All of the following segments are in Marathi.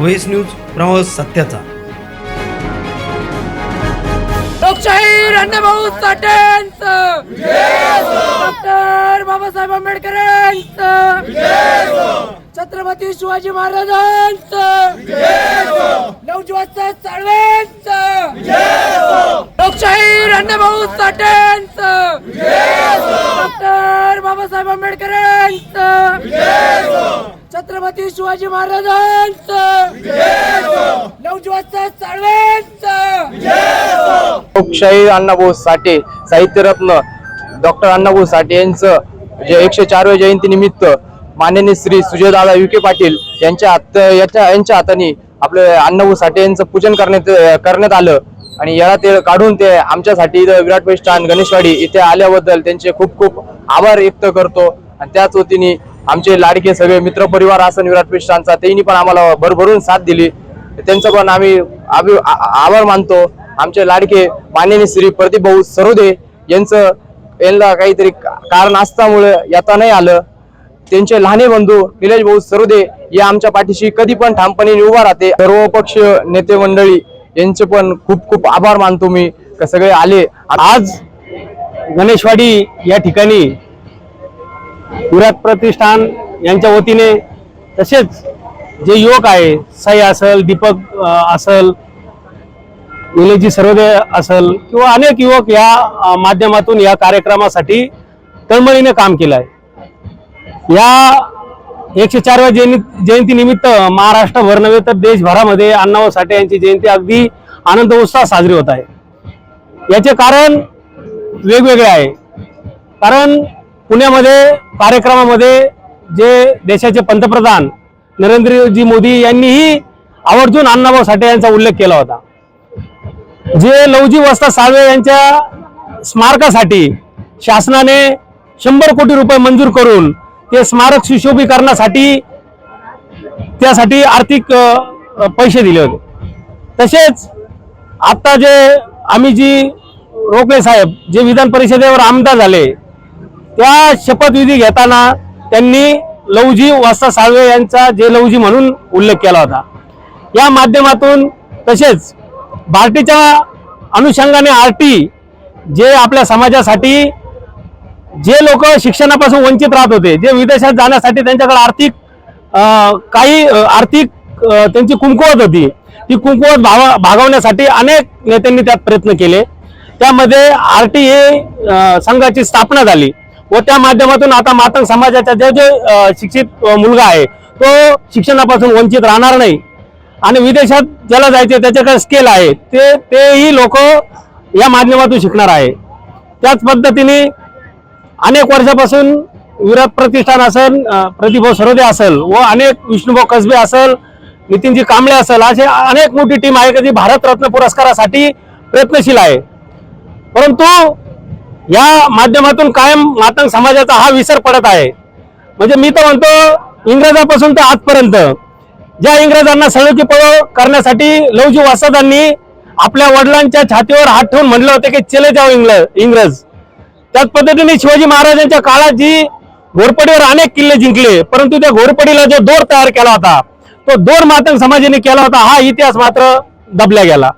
व्हॉइस न्यूज प्रवास सत्याचा. लोकशाही अण्णाभाऊ साठेंचं. डॉक्टर बाबासाहेब आंबेडकरांचं. छत्रपती शिवाजी महाराजांचं. नवजीवाचा साळवेंचं. लोकशाही अण्णाभाऊ साठेंचं. डॉक्टर बाबासाहेब आंबेडकरांचं. छत्रपती शिवाजी महाराजांचं. लोकशाही अण्णाभाऊ साठे साहित्यरत्न डॉक्टर अण्णाभाऊ साठे यांचं जे एकशे चारव्या जयंती निमित्त माननीय श्री सुजयदादा विखे पाटील यांच्या हात याच्या यांच्या हाताने आपले अण्णाभाऊ साठे यांचं पूजन करण्यात करण्यात आलं. आणि याला ते काढून ते आमच्यासाठी इथं विराट पैष्ठान गणेशवाडी इथे आल्याबद्दल त्यांचे खूप खूप आभार व्यक्त करतो. आणि त्याच वतीने आमचे लाडके सगळे मित्रपरिवार असं विराट पैष्ठानचा त्यांनी पण आम्हाला भरभरून साथ दिली. त्यांचं पण आम्ही आभि- आ- आभार मानतो. आमचे लाडके माननीय श्री प्रतिभाऊ सरोदे यांचं यांना काहीतरी का- कारण असल्यामुळे येता नाही आलं. त्यांचे लहाने बंधू निलेश भाऊ सरोदे या आमच्या पाठीशी कधी पण ठामपणे उभा राहते. सर्व पक्ष नेते मंडळी यांचे पण खूप खूप आभार मानतो मी. सगळे आले. आज गणेशवाडी या ठिकाणी विराट प्रतिष्ठान यांच्या वतीने तसेच जे युवक आहे साई असल दीपक असल निलेशजी सर्वोदय असल किंवा अनेक युवक या माध्यमातून या कार्यक्रमासाठी तळमळीने काम केलं आहे या एकशे चारव्या जयंती जयंतीनिमित्त महाराष्ट्रभर नव्हे तर देशभरामध्ये अण्णाभाऊ साठे यांची जयंती अगदी आनंद उत्साह साजरी होत आहे. याचे कारण वेगवेगळे आहे. कारण पुण्यामध्ये कार्यक्रमामध्ये जे देशाचे पंतप्रधान नरेंद्रजी मोदी यांनीही आवर्जून अण्णाभाऊ साठे यांचा उल्लेख केला होता. जे लवजी वस्ता साळवे यांच्या स्मारकासाठी शासनाने शंभर कोटी रुपये मंजूर करून ते स्मारक सुशोभीकरणासाठी त्यासाठी आर्थिक पैसे दिले होते. तसेच आत्ता जे आम्ही जी रोकले साहेब जे विधान परिषदेवर आमदार झाले त्या शपथविधी घेताना त्यांनी लवजी वास्ता साळवे यांचा जे लवजी म्हणून उल्लेख केला होता. या माध्यमातून तसेच बार्टीच्या अनुषंगाने आरटी जे आपल्या समाजासाठी जे लोक शिक्षणापासून वंचित राहत होते जे विदेशात जाण्यासाठी त्यांच्याकडे आर्थिक काही आर्थिक त्यांची कुंकुवत होती ती कुंकुवत भावा भागवण्यासाठी अनेक नेत्यांनी त्यात प्रयत्न केले. त्यामध्ये आर टी ए संघाची स्थापना झाली. व त्या माध्यमातून आता मातंग समाजाचा जे जे शिक्षित मुलगा आहे तो शिक्षणापासून वंचित राहणार नाही. आणि विदेशात ज्याला जायचे त्याच्याकडे स्केल आहे ते तेही लोक या माध्यमातून शिकणार आहे. त्याच पद्धतीने अनेक वर्षापासून विराट प्रतिष्ठान असेल प्रतिभाव सरोदे असेल व अनेक विष्णुभाऊ कसबे असेल नितीनजी कांबळे असेल असे अनेक मोठी टीम आहे की जी भारतरत्न पुरस्कारासाठी प्रयत्नशील आहे. परंतु या माध्यमातून कायम मातंग समाजाचा हा विसर पडत आहे. म्हणजे मी तर म्हणतो इंग्रजापासून तर आजपर्यंत ज्या इंग्रजांना सळोकी पळो करण्यासाठी लवजी वासदांनी आपल्या वडिलांच्या छातीवर हात ठेवून म्हणलं होतं की चले जाओ इंग्लज इंग्रज. त्याच पद्धतीने शिवाजी महाराजांच्या काळात जी घोरपडीवर अनेक किल्ले जिंकले परंतु त्या घोरपडीला जो दोर तयार केला होता तो दोर मातंग समाजाने केला होता हा इतिहास मात्र दबल्या गेला.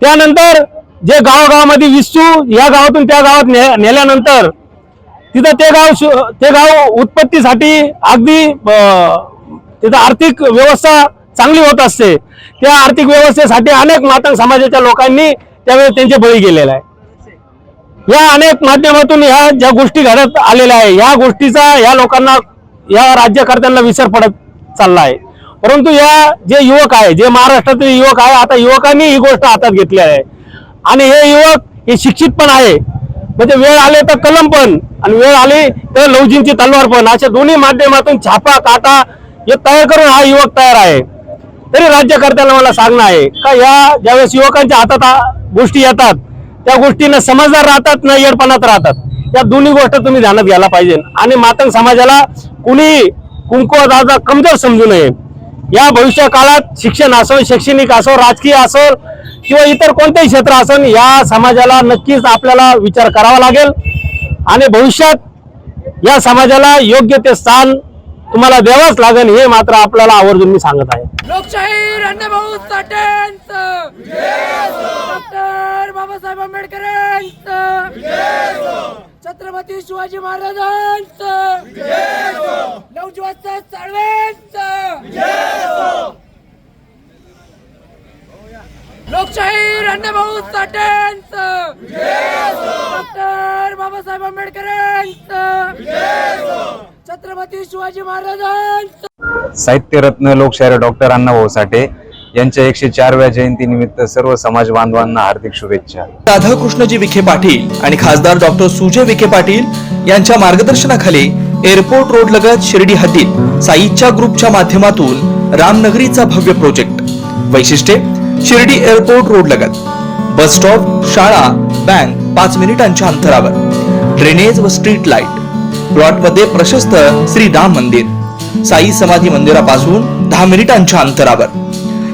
त्यानंतर जे गावागावामध्ये विसू या गावातून त्या गावात ने- नेल्यानंतर तिथं ते गाव ते गाव उत्पत्तीसाठी अगदी तिथं आर्थिक व्यवस्था चांगली होत असते. त्या आर्थिक व्यवस्थेसाठी अनेक मातंग समाजाच्या लोकांनी त्यावेळेस त्यांचे बळी गेलेले आहे. या अनेक माध्यमातून ह्या ज्या गोष्टी घडत आलेल्या आहे या गोष्टीचा या लोकांना या राज्यकर्त्यांना विसर पडत चालला आहे. परंतु या जे युवक आहे जे महाराष्ट्रातील युवक आहे आता युवकांनी ही गोष्ट हातात घेतली आहे. आणि हे युवक हे शिक्षित पण आहे. म्हणजे वेळ आले तर कलम पण आणि वेळ आली तर लवजींची तलवार पण. अशा दोन्ही माध्यमातून छापा काटा हे तयार करून हा युवक तयार आहे. तरी राज्यकर्त्यांना मला सांगणं आहे का या ज्यावेळेस युवकांच्या हातात गोष्टी येतात त्या गोष्टीनं समजदार राहतात ना येडपणात राहतात. या दोन्ही गोष्ट तुम्ही ध्यानात घ्यायला पाहिजे. आणि मातंग समाजाला कुणी कुंकुवादाचा कमजोर समजू नये. या भविष्य काळात शिक्षण असो शैक्षणिक असो राजकीय असो किंवा इतर कोणतेही क्षेत्र असं या समाजाला नक्कीच आपल्याला विचार करावा लागेल. आणि भविष्यात या समाजाला योग्य ते स्थान तुम्हाला द्यावंच लागेल हे मात्र आपल्याला आवर्जून मी सांगत आहे. लोकशाही अण्णाभाऊ डॉक्टर बाबासाहेब आंबेडकर छत्रपती शिवाजी महाराजांचं. नवजीवाच साळवेंचं लोकशाही अण्णाभाऊ साठेंचं. डॉक्टर बाबासाहेब आंबेडकरांचं. छत्रपती शिवाजी महाराजांचं. साहित्यरत्न लोकशाहीर डॉक्टर अण्णाभाऊ साठे यांच्या एकशे चारव्या जयंतीनिमित्त सर्व समाज बांधवांना हार्दिक शुभेच्छा. राधाकृष्णजी विखे पाटील आणि खासदार डॉक्टर सुजय विखे पाटील यांच्या मार्गदर्शनाखाली एअरपोर्ट रोड लगत शिर्डी हद्दीत साईच्या ग्रुपच्या माध्यमातून रामनगरीचा भव्य प्रोजेक्ट. वैशिष्ट्ये शिर्डी एअरपोर्ट रोड लगत. बस स्टॉप शाळा बँक पाच मिनिटांच्या अंतरावर. ड्रेनेज व स्ट्रीट लाइट. प्लॉटमध्ये प्रशस्त श्री राम मंदिर. साई समाधी मंदिरापासून दहा मिनिटांच्या अंतरावर.